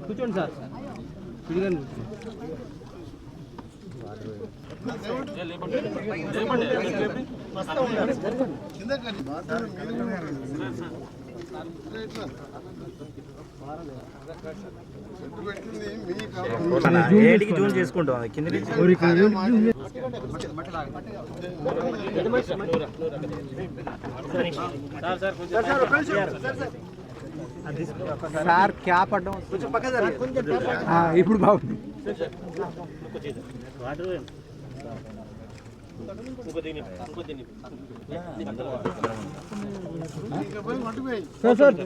కూర్చోండి సార్. ఏడికి జూన్ చేసుకుంటాం కింద సార్ క్యాప్ అడ్డం ఆ, ఇప్పుడు బాగుంది ఇంకా పోయి మట్టుపోయి సార్ సార్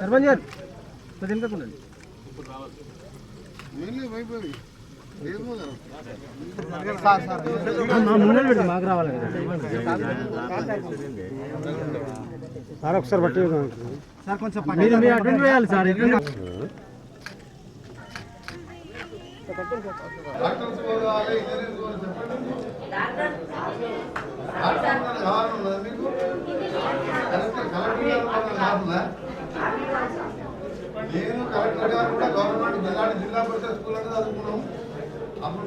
సర్పంచ్ గారు కొద్ది వెనకకు ఉండండి. మెయిన్లీ అయిపోయి ఏమో కదా ఆ, మా ముందర పెట్టి మాకు రావాలి కదా సార్ ఒకసారి సార్ కొంచెం మీరు మీరు అటెండ్ వేయాలి సార్ నేను కలెక్టర్ గారు కూడా గవర్నమెంట్ జిల్లా పరిషత్ స్కూల్ అంటే చదువుకున్నాం. అప్పుడు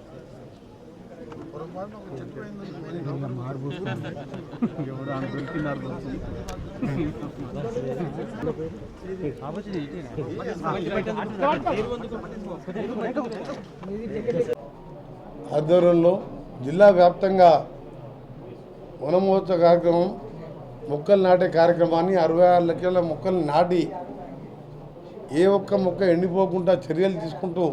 ఎవరు? ఆధ్వర్యంలో జిల్లా వ్యాప్తంగా వనమహోత్సవ కార్యక్రమం మొక్కలు నాటే కార్యక్రమాన్ని అరవై ఆరు లక్షల మొక్కలు నాటి ఏ ఒక్క మొక్క ఎండిపోకుండా చర్యలు తీసుకుంటూ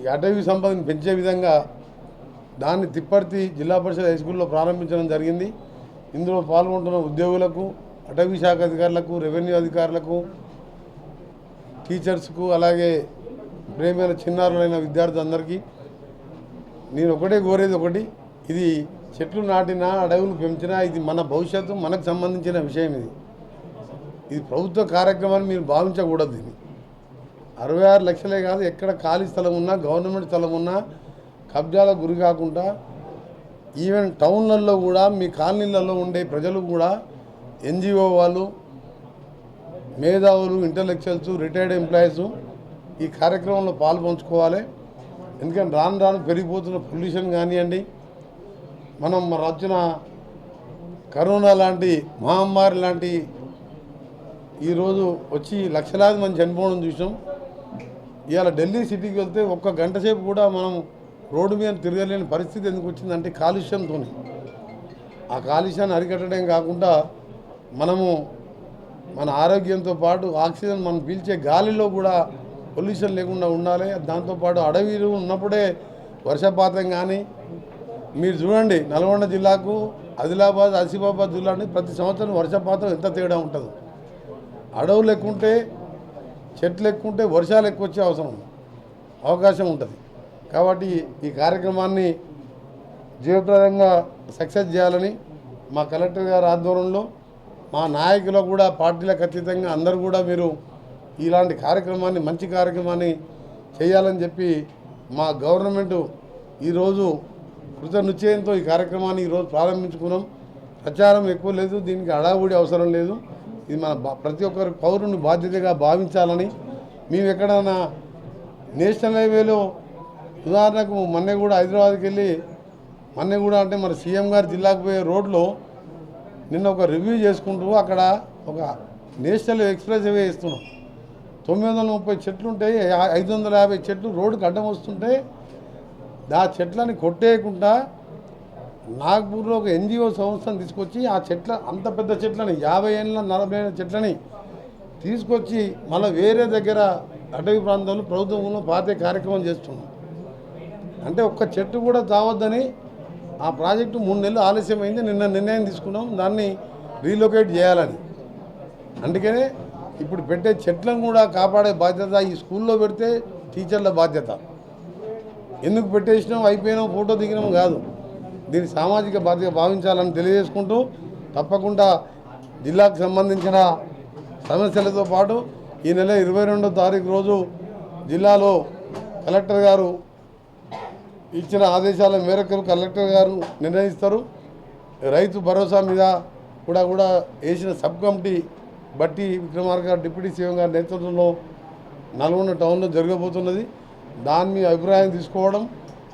ఈ అటవీ సంపదను పెంచే విధంగా దాన్ని తిప్పర్తి జిల్లా పరిషత్ హై స్కూల్లో ప్రారంభించడం జరిగింది. ఇందులో పాల్గొంటున్న ఉద్యోగులకు అటవీ శాఖ అధికారులకు రెవెన్యూ అధికారులకు టీచర్స్కు అలాగే ప్రేమైన చిన్నారులైన విద్యార్థులందరికీ నేను ఒకటే కోరేది ఒకటి ఇది చెట్లు నాటినా అడవులు పెంచినా ఇది మన భవిష్యత్తు మనకు సంబంధించిన విషయం ఇది. ఇది ప్రభుత్వ కార్యక్రమాన్ని మీరు భావించకూడదు దీన్ని. అరవై ఆరు లక్షలే కాదు ఎక్కడ ఖాళీ స్థలం ఉన్నా గవర్నమెంట్ స్థలం ఉన్నా కబ్జాలకు గురి కాకుండా ఈవెన్ టౌన్లలో కూడా మీ కాలనీలలో ఉండే ప్రజలు కూడా ఎన్జిఓ వాళ్ళు మేధావులు ఇంటలెక్చువల్స్ రిటైర్డ్ ఎంప్లాయీస్ ఈ కార్యక్రమంలో పాల్పంచుకోవాలి. ఎందుకంటే రాను రాను పెరిగిపోతున్న పొల్యూషన్ కానివ్వండి మనం మన వచ్చిన కరోనా లాంటి మహమ్మారి లాంటి ఈరోజు వచ్చి లక్షలాది మంది చనిపోవడం చూసాం. ఇవాళ ఢిల్లీ సిటీకి వెళ్తే ఒక్క గంట సేపు కూడా మనం రోడ్డు మీద తిరగలేని పరిస్థితి ఎందుకు వచ్చిందంటే కాలుష్యంతో ఆ కాలుష్యాన్ని అరికట్టడం కాకుండా మనము మన ఆరోగ్యంతో పాటు ఆక్సిజన్ మనం పీల్చే గాలిలో కూడా పొల్యూషన్ లేకుండా ఉండాలి. దాంతోపాటు అడవిలు ఉన్నప్పుడే వర్షపాతం కానీ మీరు చూడండి నల్గొండ జిల్లాకు ఆదిలాబాద్ ఆసిఫాబాద్ జిల్లా ప్రతి సంవత్సరం వర్షపాతం ఎంత తేడా ఉంటుంది. అడవులు లేకుంటే చెట్లు ఎక్కువ ఉంటే వర్షాలు ఎక్కువ వచ్చే అవసరం ఉంది. అవకాశం ఉంటుంది. కాబట్టి ఈ కార్యక్రమాన్ని జీవప్రదంగా సక్సెస్ చేయాలని మా కలెక్టర్ గారి ఆధ్వర్యంలో మా నాయకులు కూడా పార్టీలకు ఖచ్చితంగా అందరూ కూడా మీరు ఇలాంటి కార్యక్రమాన్ని మంచి కార్యక్రమాన్ని చేయాలని చెప్పి మా గవర్నమెంట్ ఈరోజు కృత నిశ్చయంతో ఈ కార్యక్రమాన్ని ఈరోజు ప్రారంభించుకున్నాం. ప్రచారం ఎక్కువ లేదు దీనికి అడావుడి అవసరం లేదు. ఇది మన ప్రతి ఒక్కరు పౌరుని బాధ్యతగా భావించాలని మేము ఎక్కడైనా నేషనల్ హైవేలో ఉదాహరణకు మొన్న కూడా హైదరాబాద్కి వెళ్ళి మొన్నే కూడా అంటే మన సీఎం గారి జిల్లాకు పోయే రోడ్లో నిన్న ఒక రివ్యూ చేసుకుంటూ అక్కడ ఒక నేషనల్ ఎక్స్ప్రెస్ హైవే ఇస్తున్నాం తొమ్మిది వందల ముప్పై చెట్లు ఉంటాయి ఐదు వందల యాభై చెట్లు రోడ్డుకు అడ్డం వస్తుంటే ఆ చెట్లని కొట్టేయకుండా నాగ్పూర్లో ఒక ఎన్జిఓ సంస్థను తీసుకొచ్చి ఆ చెట్ల అంత పెద్ద చెట్లని యాభై ఏళ్ళ నలభై ఏళ్ళ చెట్లని తీసుకొచ్చి మళ్ళీ వేరే దగ్గర అటవీ ప్రాంతంలో ప్రభుత్వంలో పాతే కార్యక్రమం చేస్తున్నాం. అంటే ఒక్క చెట్టు కూడా తావద్దని ఆ ప్రాజెక్టు మూడు నెలలు ఆలస్యమైంది నిన్న నిర్ణయం తీసుకున్నాం దాన్ని రీలొకేట్ చేయాలని. అందుకనే ఇప్పుడు పెట్టే చెట్లను కూడా కాపాడే బాధ్యత ఈ స్కూల్లో పెడితే టీచర్ల బాధ్యత. ఎందుకు పెట్టేసినాం అయిపోయినాం ఫోటో దిగినాం కాదు. దీని సామాజిక బాధ్యత భావించాలని తెలియజేసుకుంటూ తప్పకుండా జిల్లాకు సంబంధించిన సమస్యలతో పాటు ఈ నెల ఇరవై రెండో తారీఖు రోజు జిల్లాలో కలెక్టర్ గారు ఇచ్చిన ఆదేశాల మేరకు కలెక్టర్ గారు నిర్ణయిస్తారు. రైతు భరోసా మీద కూడా కూడా వేసిన సబ్ కమిటీ బట్టి విక్రమార్క గారు డిప్యూటీ సీఎం గారి నేతృత్వంలో నల్గొండ టౌన్లో జరగబోతున్నది. దాని మీ అభిప్రాయం తీసుకోవడం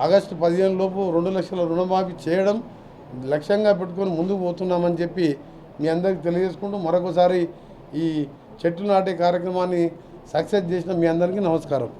ఆగస్టు పదిహేను లోపు రెండు లక్షల రుణమాఫీ చేయడం లక్ష్యంగా పెట్టుకొని ముందుకు పోతున్నామని చెప్పి మీ అందరికీ తెలియజేసుకుంటూ మరొకసారి ఈ చెట్లు నాటే కార్యక్రమాన్ని సక్సెస్ చేసిన మీ అందరికీ నమస్కారం.